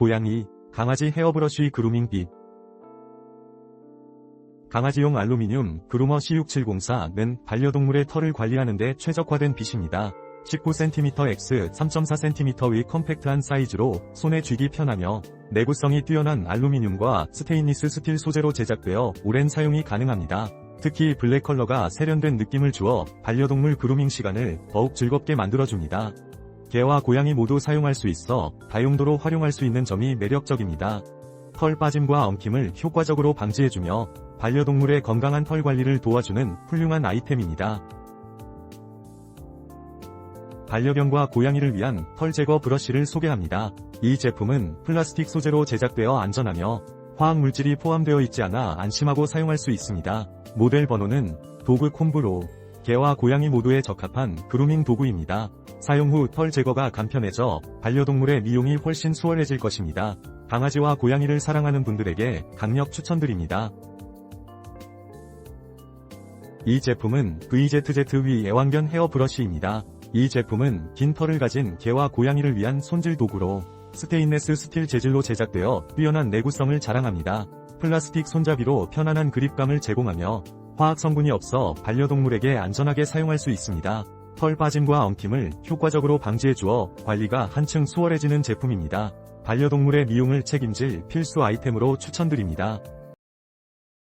고양이, 강아지 헤어브러쉬 그루밍 빗 강아지용 알루미늄 그루머 C6704는 반려동물의 털을 관리하는 데 최적화된 빗입니다. 19cm x 3.4cm의 컴팩트한 사이즈로 손에 쥐기 편하며 내구성이 뛰어난 알루미늄과 스테인리스 스틸 소재로 제작되어 오랜 사용이 가능합니다. 특히 블랙 컬러가 세련된 느낌을 주어 반려동물 그루밍 시간을 더욱 즐겁게 만들어줍니다. 개와 고양이 모두 사용할 수 있어 다용도로 활용할 수 있는 점이 매력적입니다. 털 빠짐과 엉킴을 효과적으로 방지해주며 반려동물의 건강한 털 관리를 도와주는 훌륭한 아이템입니다. 반려견과 고양이를 위한 털 제거 브러쉬를 소개합니다. 이 제품은 플라스틱 소재로 제작되어 안전하며 화학 물질이 포함되어 있지 않아 안심하고 사용할 수 있습니다. 모델 번호는 도구 콤브로 개와 고양이 모두에 적합한 그루밍 도구입니다. 사용 후 털 제거가 간편해져 반려동물의 미용이 훨씬 수월해질 것입니다. 강아지와 고양이를 사랑하는 분들에게 강력 추천드립니다. 이 제품은 VZZV 애완견 헤어 브러쉬입니다. 이 제품은 긴 털을 가진 개와 고양이를 위한 손질 도구로 스테인레스 스틸 재질로 제작되어 뛰어난 내구성을 자랑합니다. 플라스틱 손잡이로 편안한 그립감을 제공하며 화학 성분이 없어 반려동물에게 안전하게 사용할 수 있습니다. 털 빠짐과 엉킴을 효과적으로 방지해 주어 관리가 한층 수월해지는 제품입니다. 반려동물의 미용을 책임질 필수 아이템으로 추천드립니다.